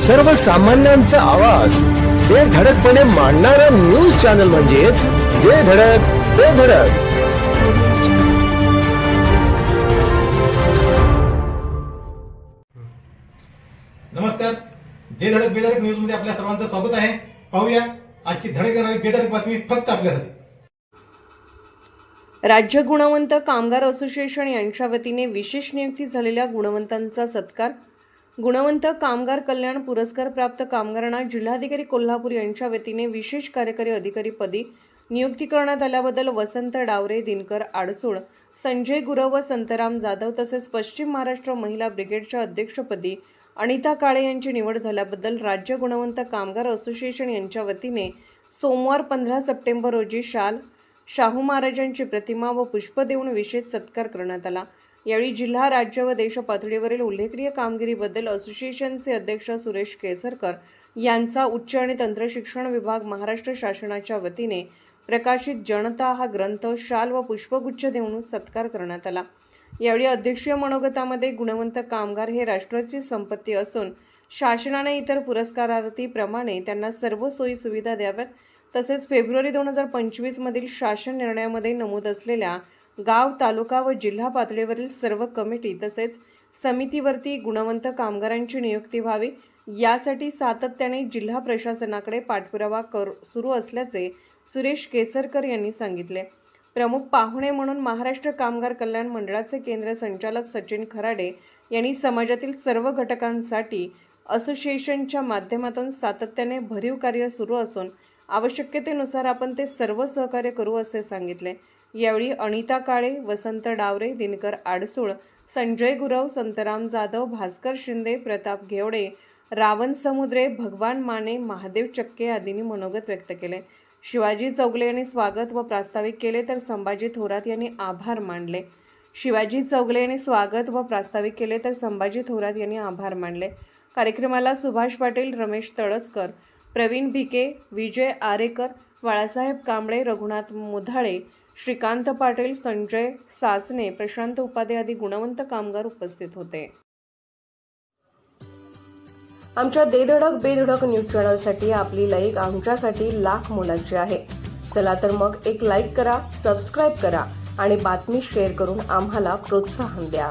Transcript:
सर्वसामान्यांचा आवाज. बेधडकपणे मांडणारा न्यूज चॅनल म्हणजेच बेधडक बेधडक नमस्कार. दे धडक बेधडक न्यूजमध्ये आपल्या सर्वांचं स्वागत आहे. पाहूया आजची धडक देणारी बेधडक बातमी फक्त आपल्यासाठी. राज्य गुणवंत कामगार असोसिएशन यांच्या वतीने विशेष नियुक्ती झालेल्या गुणवंतांचा सत्कार गुणवंत कामगार कल्याण पुरस्कार प्राप्त कामगारांना जिल्हाधिकारी कोल्हापूर यांच्या वतीने विशेष कार्यकारी अधिकारी पदी नियुक्ती करण्यात आल्याबद्दल वसंत डावरे दिनकर आडसूळ संजय गुरव व संतराम जाधव तसेच पश्चिम महाराष्ट्र महिला ब्रिगेडच्या अध्यक्षपदी अनिता काळे यांची निवड झाल्याबद्दल राज्य गुणवंत कामगार असोसिएशन यांच्या वतीने सोमवार पंधरा सप्टेंबर रोजी शाल शाहू महाराजांची प्रतिमा व पुष्प देऊन विशेष सत्कार करण्यात आला. यावेळी जिल्हा राज्य व देश पातळीवरील उल्लेखनीय कामगिरीबद्दल असोसिएशनचे अध्यक्ष सुरेश केसरकर यांचा उच्च आणि तंत्रशिक्षण विभाग महाराष्ट्र शासनाच्या वतीने प्रकाशित जनता हा ग्रंथ शाल व पुष्पगुच्छ देऊन सत्कार करण्यात आला. यावेळी अध्यक्षीय मनोगतामध्ये गुणवंत कामगार हे राष्ट्राची संपत्ती असून शासनाने इतर पुरस्कारार्थीप्रमाणे त्यांना सर्व सोयी सुविधा द्याव्यात. तसेच फेब्रुवारी दोन हजार पंचवीसमधील शासन निर्णयामध्ये नमूद असलेल्या गाव तालुका व जिल्हा पातळीवरील सर्व कमिटी तसेच समितीवरती गुणवंत कामगारांची नियुक्ती व्हावी. यासाठी सातत्याने जिल्हा प्रशासनाकडे पाठपुरावा कर सुरू असल्याचे सुरेश केसरकर यांनी सांगितले. प्रमुख पाहुणे म्हणून महाराष्ट्र कामगार कल्याण मंडळाचे केंद्र संचालक सचिन खराडे यांनी समाजातील सर्व घटकांसाठी असोसिएशनच्या माध्यमातून सातत्याने भरीव कार्य सुरू असून आवश्यकतेनुसार आपण ते सर्व सहकार्य करू असे सांगितले. यावेळी अनिता काळे वसंत डावरे दिनकर आडसूळ संजय गुरव संतराम जाधव भास्कर शिंदे प्रताप घेवडे रावण समुद्रे भगवान माने महादेव चक्के आदींनी मनोगत व्यक्त केले. शिवाजी चौगले यांनी स्वागत व प्रास्ताविक केले तर संभाजी थोरात यांनी आभार मानले. शिवाजी चौगले यांनी स्वागत व प्रास्ताविक केले तर संभाजी थोरात यांनी आभार मानले. कार्यक्रमाला सुभाष पाटील रमेश तळसकर प्रवीण भिके विजय आरेकर बाळासाहेब कांबळे रघुनाथ मुधाळे श्रीकांत पाटील संजय सासने प्रशांत उपाध्ये आदी गुणवंत कामगार उपस्थित होते. आमच्या देधडक बेधडक न्यूज चॅनलसाठी आपली लाईक आमच्यासाठी लाख मोलाची आहे. चला तर मग एक लाईक करा सबस्क्राईब करा आणि बातमी शेअर करून आम्हाला प्रोत्साहन द्या.